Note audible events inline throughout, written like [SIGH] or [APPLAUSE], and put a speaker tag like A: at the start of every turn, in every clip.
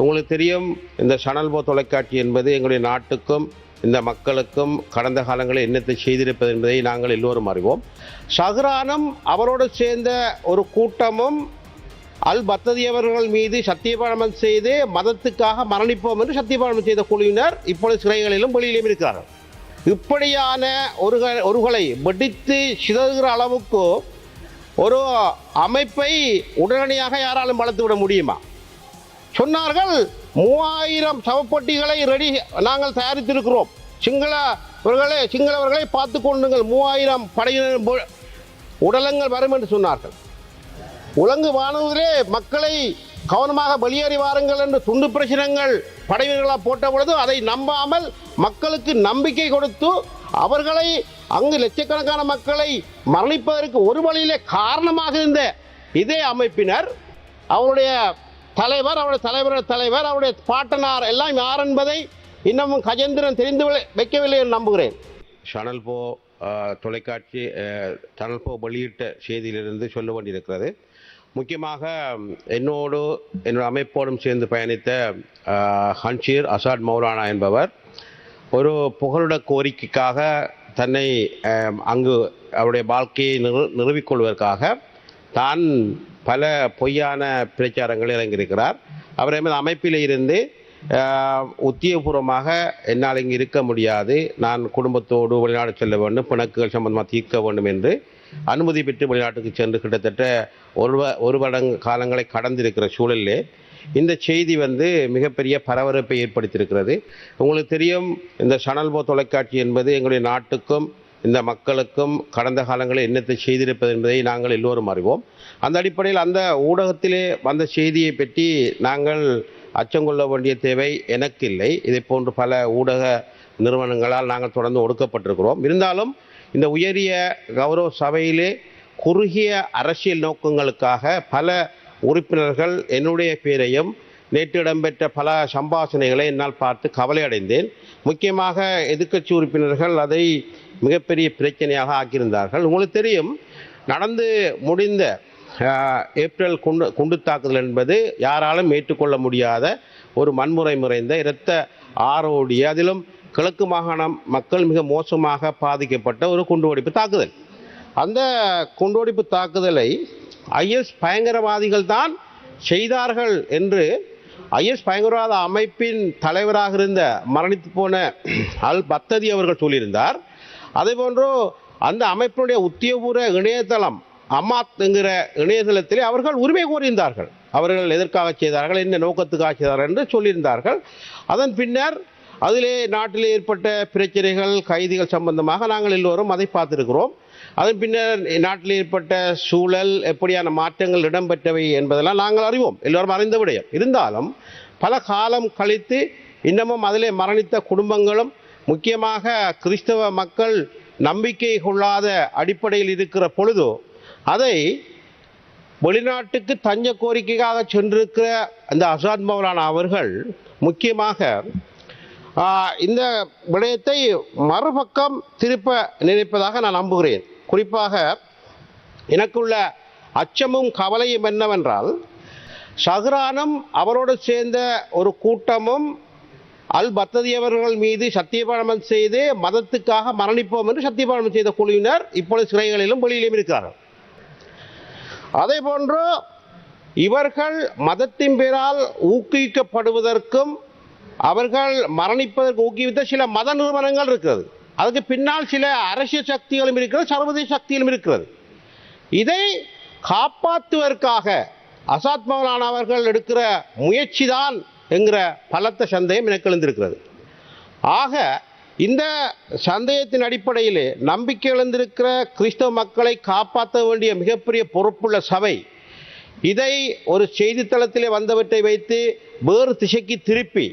A: உங்களுக்கு தெரியும் இந்த சணல்போ தொலைக்காட்சி என்பது எங்களுடைய நாட்டுக்கும் இந்த மக்களுக்கும் கடந்த காலங்களில் என்னத்தை செய்திருப்பது என்பதை நாங்கள் எல்லோரும் அறிவோம். ஷஹ்ரானும் அவரோடு சேர்ந்த ஒரு கூட்டமும் அல் பத்ததியவர்கள் மீது சத்தியபானம் செய்து மதத்துக்காக மரணிப்போம் என்று சத்தியபானம் செய்த குழுவினர் இப்பொழுது சிறைகளிலும் வெளியிலும் இருக்கிறார்கள். இப்படியான ஒரு ஒருகளை வெடித்து சிதறுகிற அளவுக்கு ஒரு அமைப்பை உடனடியாக யாராலும் வளர்த்து விட முடியுமா? சொன்னார்கள் மூவாயிரம் சவப்பட்டிகளை ரெடி நாங்கள் தயாரித்திருக்கிறோம். சிங்களவர்களே சிங்களவர்களை பார்த்து கொண்டுங்கள் மூவாயிரம் படையினர் உடலங்கள் வரும் என்று சொன்னார்கள். உலங்கு வானூரிலே மக்களை கவனமாக வெளியேறி வாருங்கள் என்று துண்டு பிரசுரங்கள் படைவீரர்களாக போட்ட பொழுது அதை நம்பாமல் மக்களுக்கு நம்பிக்கை கொடுத்து அவர்களை அங்கு லட்சக்கணக்கான மக்களை மரணிப்பதற்கு ஒரு வழியிலே காரணமாக இருந்த இதே அமைப்பினர் அவருடைய தலைவர் அவருடைய தலைவருடைய தலைவர் அவருடைய பாட்டனார் எல்லாம் யார் என்பதை இன்னமும் கஜேந்திரன் தெரிந்து வைக்கவில்லை என்று நம்புகிறேன். ஷனல் போ தொலைக்காட்சி சனல் போ வெளியிட்ட செய்தியிலிருந்து சொல்ல வேண்டியிருக்கிறது. முக்கியமாக என்னோடு என்னோட அமைப்போடும் சேர்ந்து பயணித்த ஹன்ஷீர் அசாட் மௌலானா என்பவர் ஒரு புகலிட கோரிக்கைக்காக தன்னை அங்கு அவருடைய வாழ்க்கையை நிறு நிறுவிக்கொள்வதற்காக தான் பல பொய்யான பிரச்சாரங்களில் இறங்கியிருக்கிறார். அவர் எமது அமைப்பில் இருந்து உத்தியபூர்வமாக உத்தியோகபூர்வமாக என்னால் இங்கு இருக்க முடியாது. நான் குடும்பத்தோடு வெளிநாடு செல்ல வேண்டும் பிணக்குகள் சம்பந்தமாக தீர்க்க வேண்டும் என்று அனுமதி பெற்று வெளிநாட்டுக்கு சென்று கிட்டத்தட்ட ஒரு வ- ஒரு வருட காலங்களை கடந்திருக்கிற சூழலிலே இந்த செய்தி வந்து மிகப்பெரிய பரபரப்பை ஏற்படுத்தியிருக்கிறது. உங்களுக்கு தெரியும் இந்த சனல்போ தொலைக்காட்சி என்பது எங்களுடைய நாட்டுக்கும் இந்த மக்களுக்கும் கடந்த காலங்களில் என்னத்தை செய்திருப்பது என்பதை நாங்கள் எல்லோரும் அறிவோம். அந்த அடிப்படையில் அந்த ஊடகத்திலே வந்த செய்தியை பற்றி நாங்கள் அச்சங்கொள்ள வேண்டிய தேவை எனக்கு இல்லை. இதை போன்று பல ஊடக நிறுவனங்களால் நாங்கள் தொடர்ந்து ஒடுக்கப்பட்டிருக்கிறோம். இருந்தாலும் இந்த உயரிய கௌரவ சபையிலே குறுகிய அரசியல் நோக்கங்களுக்காக பல உறுப்பினர்கள் என்னுடைய பேரையும் நேற்று இடம்பெற்ற பல சம்பாஷணைகளை என்னால் பார்த்து கவலை அடைந்தேன் முக்கியமாக எதிர்க்கட்சி உறுப்பினர்கள் அதை மிகப்பெரிய பிரச்சனையாக ஆக்கியிருந்தார்கள். உங்களுக்கு தெரியும் நடந்து முடிந்த ஏப்ரல் குண்டு குண்டு தாக்குதல் என்பது யாராலும் ஏற்றுக்கொள்ள முடியாத ஒரு வன்முறை முறைந்த இரத்த ஆரோடிய அதிலும் கிழக்கு மாகாணம் மக்கள் மிக மோசமாக பாதிக்கப்பட்ட ஒரு குண்டுவெடிப்பு தாக்குதல். அந்த குண்டுவெடிப்பு தாக்குதலை ஐஎஸ் பயங்கரவாதிகள் தான் செய்தார்கள் என்று ஐஎஸ் பயங்கரவாத அமைப்பின் தலைவராக இருந்த மரணித்து போன அல் பத்ததி அவர்கள் சொல்லியிருந்தார். அதே போன்றோ அந்த அமைப்பினுடைய உத்தியோகபூர்வ இணையதளம் அமாத் என்கிற இணையதளத்திலே அவர்கள் உரிமை கோரியிருந்தார்கள். அவர்கள் எதற்காக செய்தார்கள் என்ன நோக்கத்துக்காக செய்தார்கள் என்று சொல்லியிருந்தார்கள். அதன் பின்னர் அதிலே நாட்டிலே ஏற்பட்ட பிரச்சனைகள் கைதிகள் சம்பந்தமாக நாங்கள் எல்லோரும் அதை பார்த்திருக்கிறோம். அதன் பின்னர் நாட்டில் ஏற்பட்ட சூழல் எப்படியான மாற்றங்கள் இடம்பெற்றவை என்பதெல்லாம் நாங்கள் அறிவோம். எல்லோரும் அறிந்த விடயம். இருந்தாலும் பல காலம் கழித்து இன்னமும் அதிலே மரணித்த குடும்பங்களும் முக்கியமாக கிறிஸ்தவ மக்கள் நம்பிக்கை கொள்ளாத அடிப்படையில் இருக்கிற பொழுது அதை வெளிநாட்டுக்கு தஞ்ச கோரிக்கைக்காக சென்றிருக்கிற அந்த அசாத் மௌலானா அவர்கள் முக்கியமாக இந்த விடயத்தை மறுபக்கம் திருப்ப நினைப்பதாக நான் நம்புகிறேன். குறிப்பாக எனக்குள்ள அச்சமும் கவலையும் என்னவென்றால் ஷஹ்ரானும் அவரோடு சேர்ந்த ஒரு கூட்டமும் அல் பத்ததியவர்கள் மீது சத்தியபானம் செய்து மதத்துக்காக மரணிப்போம் என்று சத்தியபானம் செய்த குழுவினர் இப்பொழுது சிறைகளிலும் வெளியிலும் இருக்கிறார்கள். அதே போன்று இவர்கள் மதத்தின் பேரால் ஊக்குவிக்கப்படுவதற்கும் அவர்கள் மரணிப்பதற்கு ஊக்குவித்த சில மத நிறுவனங்கள் இருக்கிறது. அதுக்கு பின்னால் சில அரசியல் சக்திகளும் இருக்கிறது சர்வதேச சக்திகளும் இருக்கிறது. இதை காப்பாற்றுவதற்காக அசாத் அவர்கள் எடுக்கிற முயற்சி தான் என்கிற பலத்த சந்தேகம் எனக்கு எழுந்திருக்கிறது. ஆக இந்த சந்தேகத்தின் அடிப்படையிலே நம்பிக்கை எழுந்திருக்கிற கிறிஸ்தவ மக்களை காப்பாற்ற வேண்டிய மிகப்பெரிய பொறுப்புள்ள சபை இதை ஒரு செய்தித்தளத்திலே வந்தவற்றை வைத்து வேறு திசைக்கு திருப்பி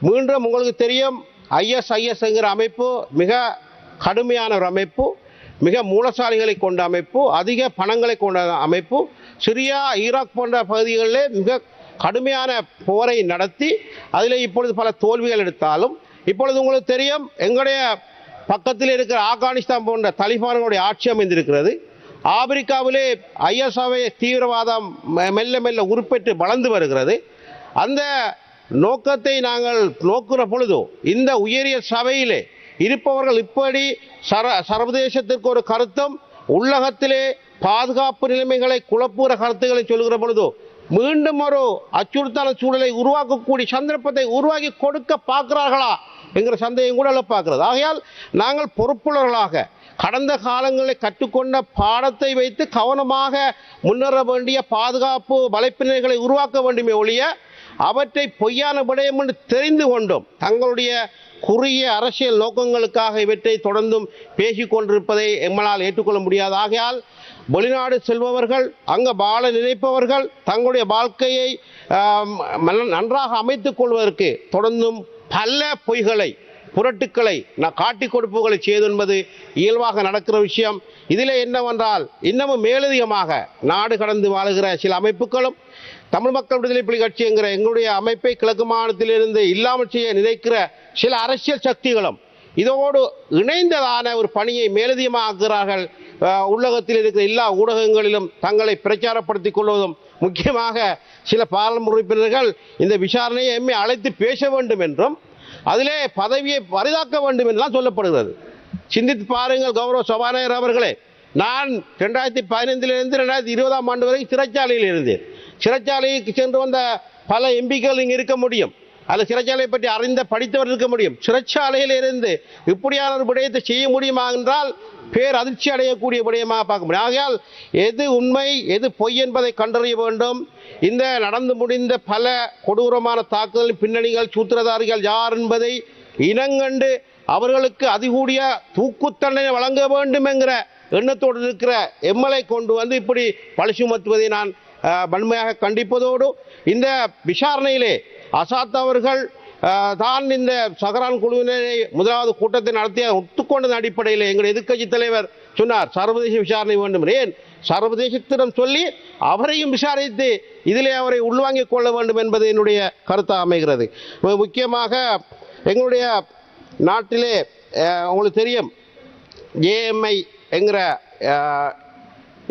A: மீண்டும் உங்களுக்கு தெரியும் ஐஎஸ்ஐஎஸ்ங்கிற அமைப்பு மிக கடுமையான ஒரு அமைப்பு மிக மூலசாலிகளை கொண்ட அமைப்பு அதிக பணங்களை கொண்ட அமைப்பு சிரியா ஈராக் போன்ற பகுதிகளிலே மிக கடுமையான போரை நடத்தி அதில் இப்பொழுது பல தோல்விகள் எடுத்தாலும் இப்பொழுது உங்களுக்கு தெரியும் எங்களுடைய பக்கத்தில் இருக்கிற ஆப்கானிஸ்தான் போன்ற தலிபான்களுடைய ஆட்சி அமைந்திருக்கிறது. ஆப்பிரிக்காவிலே ஐஎஸ்ஆவை தீவிரவாதம் மெ- மெல்ல மெல்ல உருப்பெற்று வளர்ந்து வருகிறது. அந்த நோக்கத்தை நாங்கள் நோக்குற பொழுது இந்த உயரிய சபையிலே இருப்பவர்கள் இப்படி சர சர்வதேசத்திற்கு ஒரு கருத்தும் உள்ளகத்திலே பாதுகாப்பு நிலைமைகளை குழப்புகிற கருத்துக்களை சொல்கிற பொழுது மீண்டும் ஒரு அச்சுறுத்தல சூழலை உருவாக்கக்கூடிய சந்தர்ப்பத்தை உருவாக்கி கொடுக்க பார்க்கிறார்களா என்கிற சந்தேகம் கூட பார்க்கிறது. ஆகையால் நாங்கள் பொறுப்புள்ளவர்களாக கடந்த காலங்களில் கற்றுக்கொண்ட பாடத்தை வைத்து கவனமாக முன்னேற வேண்டிய பாதுகாப்பு வலைப்பின்னர்களை உருவாக்க வேண்டுமே ஒழிய அவற்றை பொய்யான விடயம் என்று தெரிந்து கொண்டும் தங்களுடைய குறுகிய அரசியல் நோக்கங்களுக்காக இவற்றை தொடர்ந்தும் பேசிக் கொண்டிருப்பதை ஏற்றுக்கொள்ள முடியாது. ஆகையால் வெளிநாடு செல்பவர்கள் அங்கு வாழ நினைப்பவர்கள் தங்களுடைய வாழ்க்கையை நன்றாக அமைத்துக் கொள்வதற்கு தொடர்ந்தும் பல பொய்களை புரட்டுக்களை நான் காட்டி கொடுப்புகளை செய்து என்பது இயல்பாக நடக்கிற விஷயம். இதில் என்னவென்றால் இன்னமும் மேலதிகமாக நாடு கடந்து வாழுகிற சில அமைப்புகளும் தமிழ் மக்கள் விடுதலை புலி கட்சி என்கிற எங்களுடைய அமைப்பை கிழக்கு மாநிலத்திலிருந்து இல்லாமல் செய்ய நினைக்கிற சில அரசியல் சக்திகளும் இதோடு இணைந்ததான ஒரு பணியை மேலதிகமாக்குகிறார்கள் உள்ளகத்தில் இருக்கிற எல்லா ஊடகங்களிலும் தங்களை பிரச்சாரப்படுத்திக் கொள்வதும் முக்கியமாக சில பாராளுமன்ற உறுப்பினர்கள் இந்த விசாரணையை எம்மை அழைத்து பேச வேண்டும் என்றும் அதிலே பதவியை பரிதாக்க வேண்டும் என்றுதான் சொல்லப்படுகிறது. சிந்தித்து பாருங்கள் கௌரவ சபாநாயகர் அவர்களே நான் ரெண்டாயிரத்தி பதினைந்திலிருந்து ரெண்டாயிரத்தி இருபதாம் ஆண்டு வரை சிறைச்சாலையில் இருந்தேன். சிறைச்சாலைக்கு சென்று வந்த பல எம்பிக்கள் இங்கே இருக்க முடியும். அதில் சிறைச்சாலையை பற்றி அறிந்த படித்தவர் இருக்க முடியும். சிறைச்சாலையில் இருந்து இப்படியான ஒரு விடயத்தை செய்ய முடியுமா என்றால் பேர் அதிர்ச்சி அடையக்கூடிய விடயமாக பார்க்க முடியும். ஆகையால் எது உண்மை எது பொய் என்பதை கண்டறிய வேண்டும். இந்த நடந்து முடிந்த பல கொடூரமான தாக்குதலின் பின்னணிகள் சூத்திரதாரிகள் யார் என்பதை இனங்கண்டு அவர்களுக்கு அதிகூடிய தூக்கு தண்டனை வழங்க வேண்டும் என்கிற எண்ணத்தோடு இருக்கிற எம்எல்ஏ கொண்டு வந்து இப்படி பழி சுமத்துவதை நான் வன்மையாக கண்டிப்பதோடு இந்த விசாரணையிலே அசாத் அவர்கள் தான் இந்த சகரான் குழுவினரை முதலாவது கூட்டத்தை நடத்திய ஒத்துக்கொண்டதன் அடிப்படையில் எங்கள் எதிர்க்கட்சி தலைவர் சொன்னார் சர்வதேச விசாரணை வேண்டும். ஏன்? சர்வதேசத்திடம் சொல்லி அவரையும் விசாரித்து இதிலே அவரை உள்வாங்கிக் கொள்ள வேண்டும் என்பது என்னுடைய கருத்தாக அமைகிறது. முக்கியமாக எங்களுடைய நாட்டிலே உங்களுக்கு தெரியும் ஏஎம்ஐ என்கிற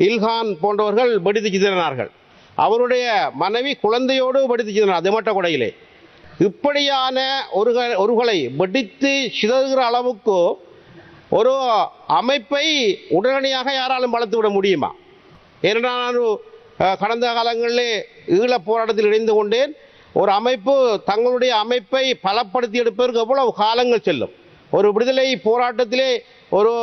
A: இல்ஹான் போன்றவர்கள் வெடித்து சிதறினார்கள். அவருடைய மனைவி குழந்தையோடு வெடித்து அது மட்டும் கொடையிலே. இப்படியான ஒரு ஒருகளை வெடித்து சிதறுகிற அளவுக்கு ஒரு அமைப்பை உடனடியாக யாராலும் வளர்த்து விட முடியுமா? ஏனென்றால் கடந்த காலங்களிலே ஈழப் போராட்டத்தில் இணைந்து கொண்டேன். ஒரு அமைப்பு தங்களுடைய அமைப்பை பலப்படுத்தி எடுப்பதற்கு எவ்வளவு காலங்கள் செல்லும். ஒரு விடுதலை போராட்டத்திலே ஒரு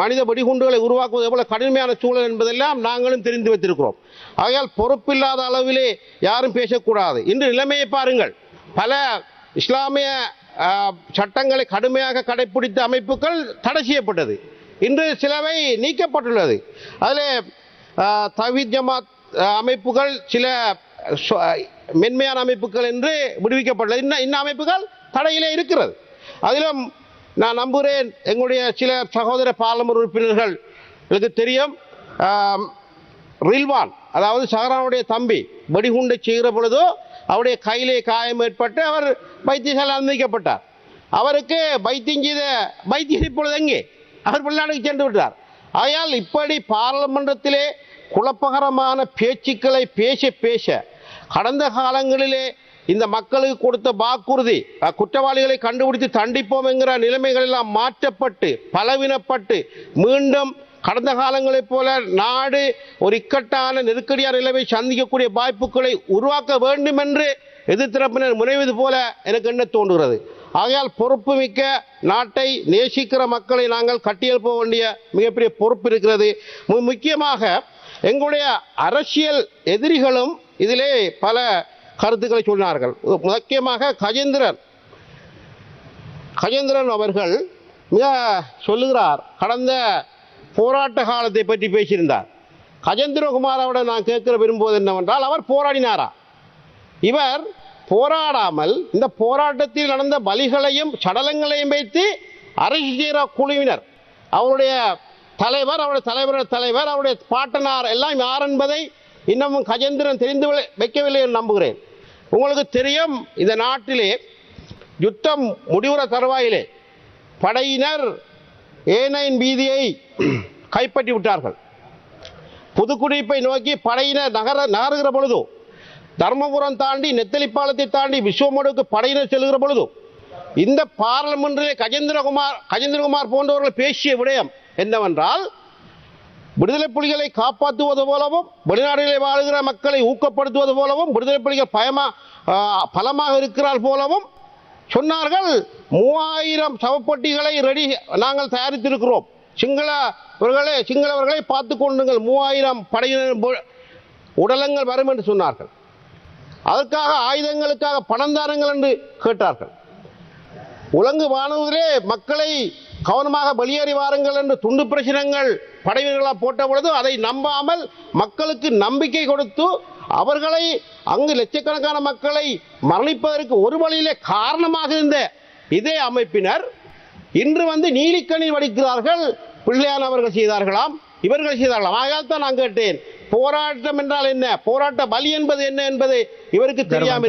A: மனித வெடிகுண்டுகளை உருவாக்குவது எவ்வளவு கடுமையான சூழல் என்பதெல்லாம் நாங்களும் தெரிந்து வைத்திருக்கிறோம். ஆகையால் பொறுப்பில்லாத அளவிலே யாரும் பேசக்கூடாது. இன்று நிலைமையை பாருங்கள். பல இஸ்லாமிய சட்டங்களை கடுமையாக கடைபிடித்த அமைப்புகள் தடை செய்யப்பட்டது. இன்று சிலவை நீக்கப்பட்டுள்ளது. அதில் தவித் ஜமாத் அமைப்புகள் சில மென்மையான அமைப்புகள் என்று விடுவிக்கப்பட்டுள்ளது. இன்ன இன்ன அமைப்புகள் தடையிலே இருக்கிறது. அதிலும் நான் நம்புகிறேன் எங்களுடைய சில சகோதர பாராளுமன்ற உறுப்பினர்கள். எனக்கு தெரியும் ரில்வான் அதாவது சஹரானுடைய தம்பி வெடிகுண்டை செய்கிற பொழுதோ அவருடைய கையிலே காயம் ஏற்பட்டு அவர் வைத்தியசாலை அனுமதிக்கப்பட்டார். அவருக்கு வைத்தியம் செய்த வைத்தியர் இப்பொழுது எங்கே? அவர் வெளிநாடுக்கு சென்று விட்டார். ஆகையால் இப்படி பாராளுமன்றத்திலே குழப்பகரமான பேச்சுக்களை பேச பேச கடந்த காலங்களிலே இந்த மக்களுக்கு கொடுத்த வாக்குறுதி குற்றவாளிகளை கண்டுபிடித்து தண்டிப்போம் என்கிற நிலைமைகள் எல்லாம் மாற்றப்பட்டு பலவினப்பட்டு மீண்டும் கடந்த காலங்களைப் போல நாடு ஒரு இக்கட்டான நெருக்கடியான நிலைமை சந்திக்கக்கூடிய வாய்ப்புகளை உருவாக்க வேண்டும் என்று எதிர்த்தரப்பினர் முனைவது போல எனக்கு என்ன தோன்றுகிறது? ஆகையால் பொறுப்புமிக்க நாட்டை நேசிக்கிற மக்களை நாங்கள் கட்டியெழுப்ப வேண்டிய மிகப்பெரிய பொறுப்பு இருக்கிறது. முக்கியமாக எங்களுடைய அரசியல் எதிரிகளும் இதிலே பல கருத்துக்களை சொன்னார்கள். முக்கியமாக கஜேந்திரன். கஜேந்திரன் அவர்கள் மிக சொல்லுகிறார் கடந்த போராட்ட காலத்தை பற்றி பேசியிருந்தார். கஜேந்திரகுமாரோட நான் கேட்கிற விரும்புவது என்னவென்றால் அவர் போராடினாரா? இவர் போராடாமல் இந்த போராட்டத்தில் நடந்த பலிகளையும் சடலங்களையும் வைத்து அரசு செய்கிற குழுவினர் அவருடைய தலைவர் அவருடைய தலைவரோட தலைவர் அவருடைய பாட்டனார் எல்லாம் யார் என்பதை இன்னமும் கஜேந்திரன் தெரிந்து வைக்கவில்லை என்று நம்புகிறேன். உங்களுக்கு தெரியும் இந்த நாட்டிலே யுத்தம் முடிவுற தருவாயிலே படையினர் ஏனையின் வீதியை [CLEARS THROAT] கைப்பற்றி விட்டார்கள். புதுக்குடிப்பை நோக்கி படையினர் நகர நகருகிற பொழுது தர்மபுரம் தாண்டி நெத்தலிப்பாலத்தை தாண்டி விஸ்வமடுக்கு படையினர் செல்கிற பொழுது இந்த பாராளுமன்றிலே கஜேந்திரகுமார் கஜேந்திரகுமார் போன்றவர்கள் பேசிய விடயம் என்னவென்றால் விடுதலை புலிகளை காப்பாற்றுவது போலவும் வெளிநாடுகளில் வாழுகிற மக்களை ஊக்கப்படுத்துவது போலவும் விடுதலை புலிகள் பயமா பலமாக இருக்கிறார் போலவும் சொன்னார்கள். மூவாயிரம் சவப்பட்டிகளை ரெடி நாங்கள் தயாரித்திருக்கிறோம். சிங்களவர்களே சிங்களவர்களை பார்த்து கொண்டுங்கள் மூவாயிரம் படையினர் உடலங்கள் வரும் என்று சொன்னார்கள். அதற்காக ஆயுதங்களுக்காக பணம் தாருங்கள் என்று கேட்டார்கள். உலங்கு வானூரிலே மக்களை கவனமாக வெளியேறி வாருங்கள் என்று துண்டு பிரசுரங்கள் படைவீரர்களாக போட்ட பொழுது அதை நம்பாமல் மக்களுக்கு நம்பிக்கை கொடுத்து அவர்களை அங்கு லட்சக்கணக்கான மக்களை மரணிப்பதற்கு ஒரு வழியிலே காரணமாக இருந்த இதே அமைப்பினர் இன்று வந்து நீலிக்கணி வடிக்கிறார்கள். பிள்ளையான் அவர்கள் செய்தார்களாம். இவர்கள் செய்தார்களாம். ஆகையால் தான் நான் கேட்டேன். போராட்டம் என்றால் என்ன? போராட்ட பலி என்பது என்ன என்பதை இவருக்கு தெரியாமல்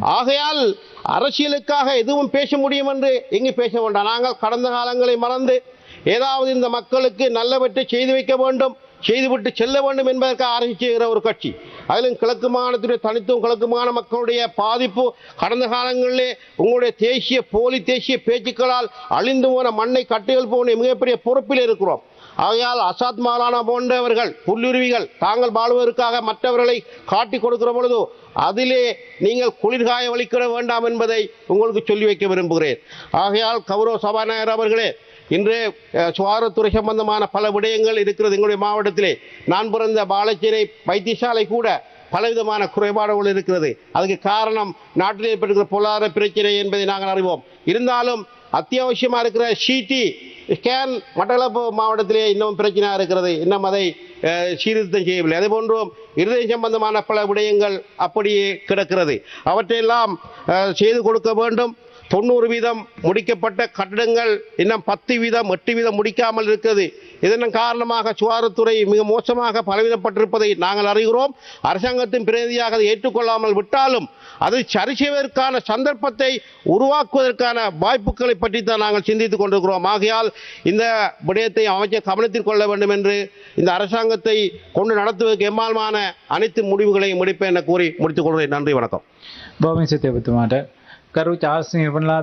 A: ஆகையால் அரசியலுக்காக எதுவும் பேச முடியும் என்று எங்கு பேச வேண்டாம். நாங்கள் கடந்த காலங்களை மறந்து ஏதாவது இந்த மக்களுக்கு நல்லவற்றை செய்து வைக்க வேண்டும் செய்துவிட்டு செல்ல வேண்டும் என்பதற்காக ஆரம்பிச்சுகிற ஒரு கட்சி. அதிலும் கிழக்கு மாகாணத்துடைய தனித்துவம் கிழக்கு மாகாண மக்களுடைய பாதிப்பு கடந்த காலங்களிலே உங்களுடைய தேசிய போலி தேசிய பேச்சுக்களால் அழிந்து போன மண்ணை கட்டுகள் போன மிகப்பெரிய பொறுப்பில் இருக்கிறோம். ஆகையால் அசாத் மாலானா போன்றவர்கள் புல்லுருவிகள் தாங்கள் வாழ்வதற்காக மற்றவர்களை காட்டி கொடுக்கிற பொழுது அதிலே நீங்கள் குளிர்காய வலிக்கிட வேண்டாம் என்பதை உங்களுக்கு சொல்லி வைக்க விரும்புகிறேன். ஆகையால் கௌரவ சபாநாயகர் அவர்களே இன்று சுவாரத்துறை சுகாதாரத்துறை சம்பந்தமான பல விடயங்கள் இருக்கிறது எங்களுடைய மாவட்டத்திலே. நான் பிறந்த பாலச்சேரி வைத்தியசாலை கூட பலவிதமான குறைபாடுகள் இருக்கிறது. அதுக்கு காரணம் நாட்டில் ஏற்பட்டிருக்கிற பொருளாதார பிரச்சனை என்பதை நாங்கள் அறிவோம். இருந்தாலும் அத்தியாவசியமாக இருக்கிற சிடி ஸ்கேன் மட்டக்களப்பு மாவட்டத்திலே இன்னும் பிரச்சனையாக இருக்கிறது. இன்னும் அதை சீர்திருத்தம் செய்யவில்லை. அதே போன்றும் இருதய சம்பந்தமான பல விடயங்கள் அப்படியே கிடக்கிறது. அவற்றையெல்லாம் செய்து கொடுக்க வேண்டும். தொண்ணூறு வீதம் முடிக்கப்பட்ட கட்டடங்கள் இன்னும் பத்து வீதம் எட்டு வீதம் முடிக்காமல் இருக்கிறது இதன் காரணமாக சுகாதாரத்துறை மிக மோசமாக பலவீனப்பட்டிருப்பதை நாங்கள் அறிகிறோம். அரசாங்கத்தின் பிரதிநிதியாக அதை ஏற்றுக்கொள்ளாமல் விட்டாலும் அதை சரி செய்வதற்கான சந்தர்ப்பத்தை உருவாக்குவதற்கான வாய்ப்புகளை பற்றி தான் நாங்கள் சிந்தித்துக் கொண்டிருக்கிறோம். ஆகையால் இந்த விடயத்தை அமைச்சர் கவனத்தில் கொள்ள வேண்டும் என்று இந்த அரசாங்கத்தை கொண்டு நடத்துவதற்கு எம்மால்மான அனைத்து முடிவுகளையும் முடிப்பேன் என கூறி முடித்துக் கொள்கிறேன். நன்றி வணக்கம்.
B: करू चार सिंह बनला दे